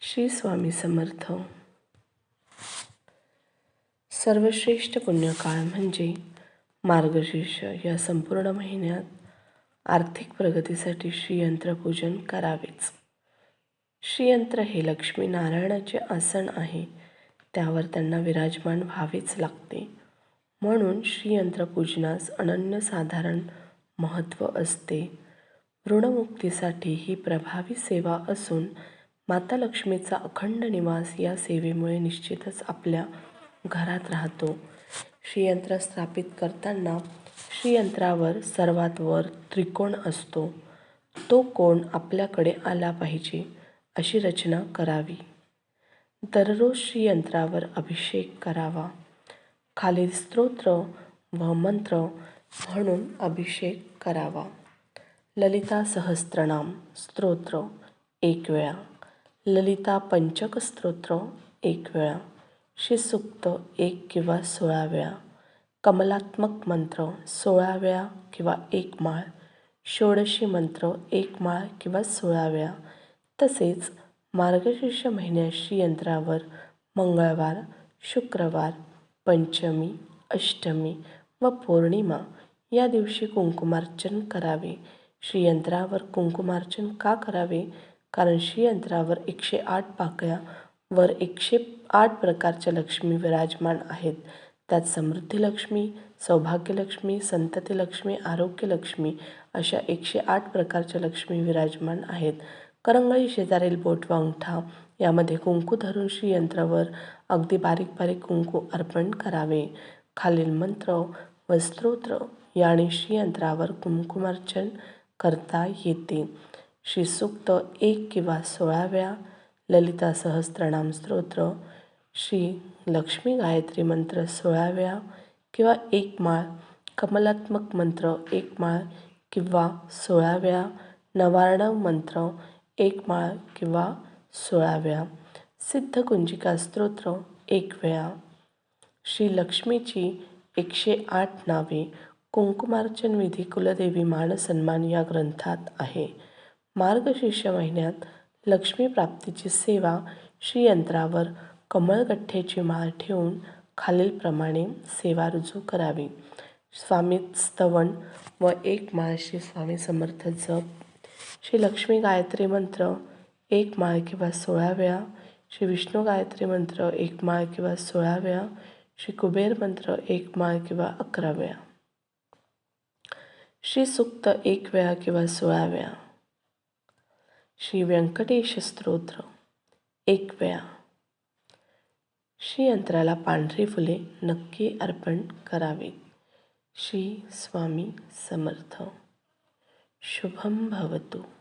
श्री स्वामी समर्थ. सर्वश्रेष्ठ पुण्यकाळ म्हणजे मार्गशीर्ष या संपूर्ण महिन्यात आर्थिक प्रगतीसाठी श्रीयंत्रपूजन करावेच. श्रीयंत्र हे लक्ष्मी नारायणाचे आसन आहे त्यावर त्यांना विराजमान व्हावेच लागते. म्हणून श्रीयंत्रपूजनास अनन्यसाधारण महत्त्व असते. ऋणमुक्तीसाठी ही प्रभावी सेवा असून माता लक्ष्मीचा अखंड निवास या सेवेमुळे निश्चितच आपल्या घरात राहतो. श्रीयंत्र स्थापित करताना श्रीयंत्रावर सर्वात वर त्रिकोण असतो. तो कोण आपल्याकडे आला पाहिजे अशी रचना करावी. दररोज श्रीयंत्रावर अभिषेक करावा. खालील स्तोत्र व मंत्र म्हणून अभिषेक करावा. ललिता सहस्त्रनाम स्तोत्र एक वेळा. ललिता पंचक स्तोत्र एक वेळा श्रीसूक्त एक किंवा सोळा वेळा कमलात्मक मंत्र सोळा वेळा किंवा एक माळ षोडशी मंत्र एक माळ किंवा सोळा वेळा तसेच मार्गशीर्ष महिन्याशी यंत्रावर मंगळवार शुक्रवार पंचमी अष्टमी व पौर्णिमा या दिवशी कुंकुमार्चन करावे. श्रीयंत्रावर कुंकुमार्चन का करावे? कारण श्रीयंत्रावर एकशे आठ पाकळ्या वर एकशे आठ प्रकारच्या लक्ष्मी विराजमान आहेत. त्यात समृद्धी लक्ष्मी सौभाग्यलक्ष्मी संततीलक्ष्मी आरोग्यलक्ष्मी अशा एकशे आठ प्रकारच्या लक्ष्मी विराजमान आहेत. करंगळी शेजारील बोट व अंगठा यामध्ये कुंकू धरून श्रीयंत्रावर अगदी बारीक बारीक कुंकू अर्पण करावे. खालील मंत्र व स्तोत्र याने श्रीयंत्रावर कुंकुमार्चन करता येते. श्रीसूक्त एक किंवा सोळा वेळा ललिता सहस्त्रनाम स्तोत्र श्री लक्ष्मी गायत्री मंत्र सोळा वेळा किंवा एक माळ कमलात्मक मंत्र एक माळ किंवा सोळा वेळा नवार्णव मंत्र एक माळ किंवा सोळा वेळा सिद्धकुंजिका स्तोत्र एक वेळा. श्री लक्ष्मीची एकशे आठ नावे कुंकुमार्चन विधी कुलदेवी मानसन्मान या ग्रंथात आहे. मार्गशीर्ष महिन्यात लक्ष्मी प्राप्तीची सेवा श्रीयंत्रावर कमळगठ्ठेची माळ ठेवून खालीलप्रमाणे सेवा रुजू करावी. स्वामी स्तवन व एक माळ श्री स्वामी समर्थ जप. श्री लक्ष्मी गायत्री मंत्र एक माळ किंवा सोळा वेळा. श्री विष्णू गायत्री मंत्र एक माळ किंवा सोळा वेळा. श्री कुबेर मंत्र एक माळ किंवा अकरा वेळा. श्री सुक्त एक वेळा किंवा सोळा वेळा. श्री व्यंकटेश स्तोत्र. एक वेळा. श्री यंत्राला पांढरी फुले नक्की अर्पण करावीत श्री स्वामी समर्थ. शुभम भवतु.